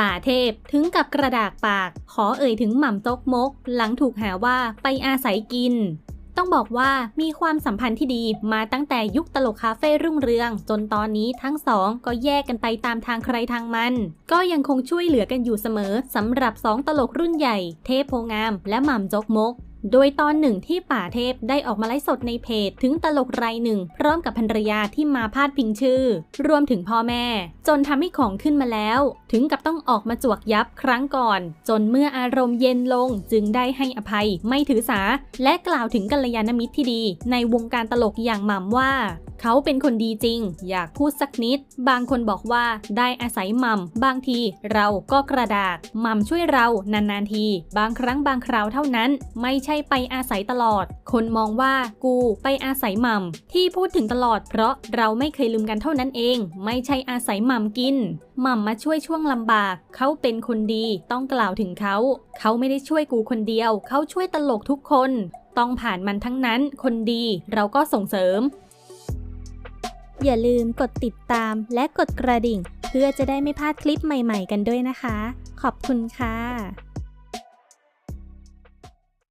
ป่าเทพถึงกับกระดากปาก ขอเอ่ยถึงหม่ำจกมก หลังถูกหาว่าไปอาศัยกิน ต้องบอกว่ามีความสัมพันธ์ที่ดีมาตั้งแต่ยุคตลกคาเฟ่รุ่งเรือง จนตอนนี้ทั้งสองก็แยกกันไปตามทางใครทางมัน ก็ยังคงช่วยเหลือกันอยู่เสมอสำหรับสองตลกรุ่นใหญ่ เทพโพงาม และหม่ำจกมก โดยตอนหนึ่งที่ป่าเทพได้ออกมาไลฟ์สดในเพจ ถึงตลกรายหนึ่ง พร้อมกับภรรยาที่มาพาดพิงชื่อ รวมถึงพ่อแม่ จนทำให้ของขึ้นมาแล้ว ถึงกับต้องออกมาจวกยับครั้งก่อน จนเมื่ออารมณ์เย็นลงจึงได้ให้อภัยไม่ถือสา และกล่าวถึงกัลยาณมิตรที่ดี ในวงการตลกอย่างหม่ำว่า เขาเป็นคนดีจริง อยากพูดสักนิด บางคนบอกว่าได้อาศัยหม่ำบางทีเราก็กระดากหม่ำช่วยเรานานๆที บางครั้งบางคราวเท่านั้นไม่ใช่ไปอาศัยตลอด คนมองว่ากูไปอาศัยหม่ำที่พูดถึงตลอดเพราะเราไม่เคยลืมกันเท่านั้นเอง ไม่ใช่อาศัยหม่ำกินหม่ำมาช่วยช่วงลำบาก เขาเป็นคนดีต้องกล่าวถึงเขา เขาไม่ได้ช่วยกูคนเดียว เขาช่วยตลกทุกคน ต้องผ่านมันทั้งนั้นคนดีเราก็ส่งเสริม อย่าลืมกดติดตามและกดกระดิ่ง เพื่อจะได้ไม่พลาดคลิปใหม่ ๆ กันด้วยนะคะ ขอบคุณค่ะ